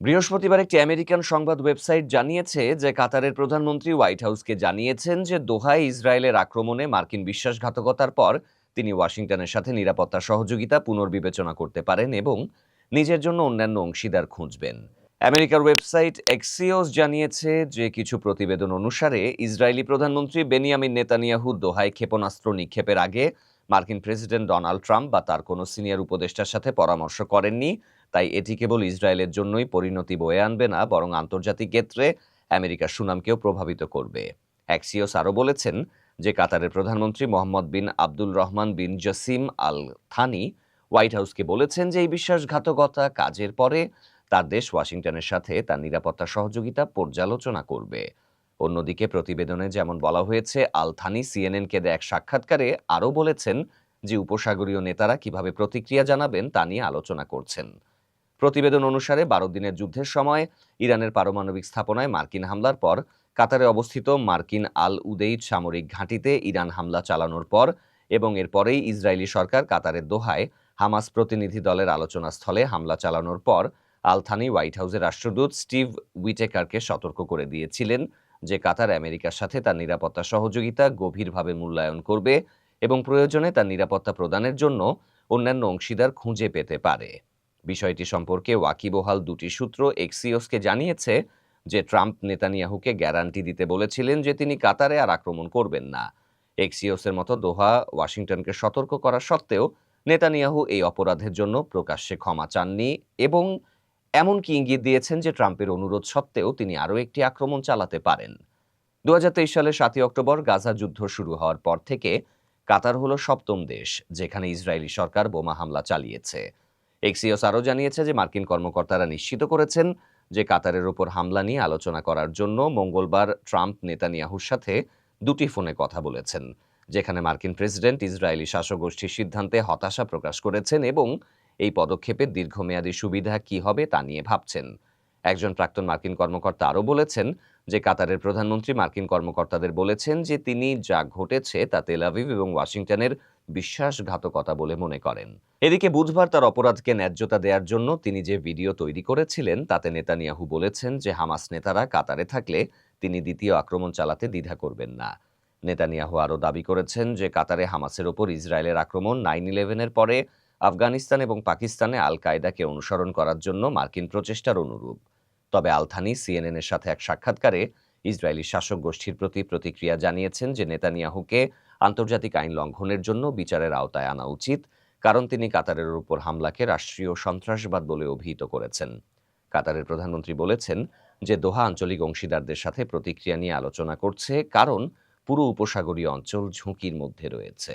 বৃহস্পতিবার একটি আমেরিকান সংবাদ ওয়েবসাইট জানিয়েছে যে কাতারের প্রধানমন্ত্রী হোয়াইট হাউসকে জানিয়েছেন যে দোহায় ইসরায়েলের আক্রমণে মার্কিন বিশ্বাসঘাতকতার পর তিনি ওয়াশিংটনের সাথে নিরাপত্তা সহযোগিতা পুনর্বিবেচনা করতে পারেন এবং নিজের জন্য অন্যান্য অংশীদার খুঁজবেন। আমেরিকার ওয়েবসাইট এক্সিওস জানিয়েছে যে কিছু প্রতিবেদন অনুসারে ইসরায়েলি প্রধানমন্ত্রী বেনিয়ামিন নেতানিয়াহু দোহায় ক্ষেপণাস্ত্র নিক্ষেপের আগে মার্কিন প্রেসিডেন্ট ডোনাল্ড ট্রাম্প বা তার কোনো সিনিয়র উপদেষ্টার সাথে পরামর্শ করেননি। তাই এটি কেবল ইসরায়েলের জন্যই পরিণতি বয়ে আনবে না, বরং আন্তর্জাতিক ক্ষেত্রে আমেরিকার সুনামকেও প্রভাবিত করবে। অ্যাক্সিওস আরও বলেছেন যে কাতারের প্রধানমন্ত্রী Mohammed bin Abdul Rahman bin Jassim Al Thani White হাউসকে বলেছেন যে এই বিশ্বাসঘাতকতা কাজের পরে তার দেশ ওয়াশিংটনের সাথে তার নিরাপত্তা সহযোগিতা পর্যালোচনা করবে। অন্যদিকে প্রতিবেদনে যেমন বলা হয়েছে, আল থানি সিএনএনকে দেয় এক সাক্ষাৎকারে আরও বলেছেন যে উপসাগরীয় নেতারা কীভাবে প্রতিক্রিয়া জানাবেন তা নিয়ে আলোচনা করছেন। প্রতিবেদন অনুসারে বারো দিনের যুদ্ধের সময় ইরানের পারমাণবিক স্থাপনায় মার্কিন হামলার পর কাতারে অবস্থিত মার্কিন আল উদেইদ সামরিক ঘাঁটিতে ইরান হামলা চালানোর পর এবং এরপরেই ইসরায়েলি সরকার কাতারের দোহায় হামাস প্রতিনিধি দলের আলোচনা স্থলে হামলা চালানোর পর আলথানি হোয়াইট হাউসের রাষ্ট্রদূত স্টিভ উইটেকারকে সতর্ক করে দিয়েছিলেন যে কাতার আমেরিকার সাথে তার নিরাপত্তা সহযোগিতা গভীরভাবে মূল্যায়ন করবে এবং প্রয়োজনে তার নিরাপত্তা প্রদানের জন্য অন্যান্য অংশীদার খুঁজে পেতে পারে। বিষয়টি সম্পর্কে ওয়াকিবহাল দুটি সূত্র এক্সিওসকে জানিয়েছে যে ট্রাম্প নেতানিয়াহুকে গ্যারান্টি দিতে বলেছিলেন যে তিনি কাতারে আর আক্রমণ করবেন না। এক্সিওসের মতো দোহা, ওয়াশিংটনকে সতর্ক করা সত্ত্বেও নেতানিয়াহু এই অপরাধের জন্য প্রকাশ্যে ক্ষমা চাননি এবং এমনকি ইঙ্গিত দিয়েছেন যে ট্রাম্পের অনুরোধ সত্ত্বেও তিনি আরও একটি আক্রমণ চালাতে পারেন। দু সালের সাতই অক্টোবর গাজা যুদ্ধ শুরু হওয়ার পর থেকে কাতার হলো সপ্তম দেশ, যেখানে ইসরায়েলি সরকার বোমা হামলা চালিয়েছে। এক্সিওস আরও জানিয়েছে যে মার্কিন কর্মকর্তারা নিশ্চিত করেছেন যে কাতারের ওপর হামলা নিয়ে আলোচনা করার জন্য মঙ্গলবার ট্রাম্প, নেতানিয়াহুর সাথে দুটি ফোনে কথা বলেছেন, যেখানে মার্কিন প্রেসিডেন্ট, ইসরায়েলি শাসকগোষ্ঠীর সিদ্ধান্তে হতাশা প্রকাশ করেছেন এবং এই পদক্ষেপের দীর্ঘমেয়াদী সুবিধা কি হবে তা নিয়ে ভাবছেন। একজন প্রাক্তন মার্কিন কর্মকর্তা আরও বলেছেন যে কাতারের প্রধানমন্ত্রী মার্কিন কর্মকর্তাদের বলেছেন যে তিনি যা ঘটেছে তা তেলাভিভ এবং ওয়াশিংটনের বিশ্বাসঘাতকতা বলে মনে করেন। এদিকে বুধবার তার অপরাধকে ন্যায্যতা দেওয়ার জন্য তিনি যে ভিডিও তৈরি করেছিলেন, তাতে নেতানিয়াহু বলেছেন যে হামাস নেতারা কাতারে থাকলে তিনি দ্বিতীয় আক্রমণ চালাতে দ্বিধা করবেন না। নেতানিয়াহু আরও দাবি করেছেন যে কাতারে হামাসের ওপর ইসরায়েলের আক্রমণ নাইন ইলেভেনের পরে আফগানিস্তান এবং পাকিস্তানে আল কায়দাকে অনুসরণ করার জন্য মার্কিন প্রচেষ্টার অনুরূপ। তবে আলথানি সিএনএনের সাথে এক সাক্ষাৎকারে ইসরায়েলি শাসক গোষ্ঠীর প্রতি প্রতিক্রিয়া জানিয়েছেন যে নেতানিয়াহুকে আন্তর্জাতিক আইন লঙ্ঘনের জন্য বিচারের আওতায় আনা উচিত, কারণ তিনি কাতারের উপর হামলাকে রাষ্ট্রীয় সন্ত্রাসবাদ বলে অভিহিত করেছেন। কাতারের প্রধানমন্ত্রী বলেছেন যে, দোহা আঞ্চলিক অংশীদারদের সাথে প্রতিক্রিয়া নিয়ে আলোচনা করছে, কারণ পুরো উপসাগরীয় অঞ্চল ঝুঁকির মধ্যে রয়েছে।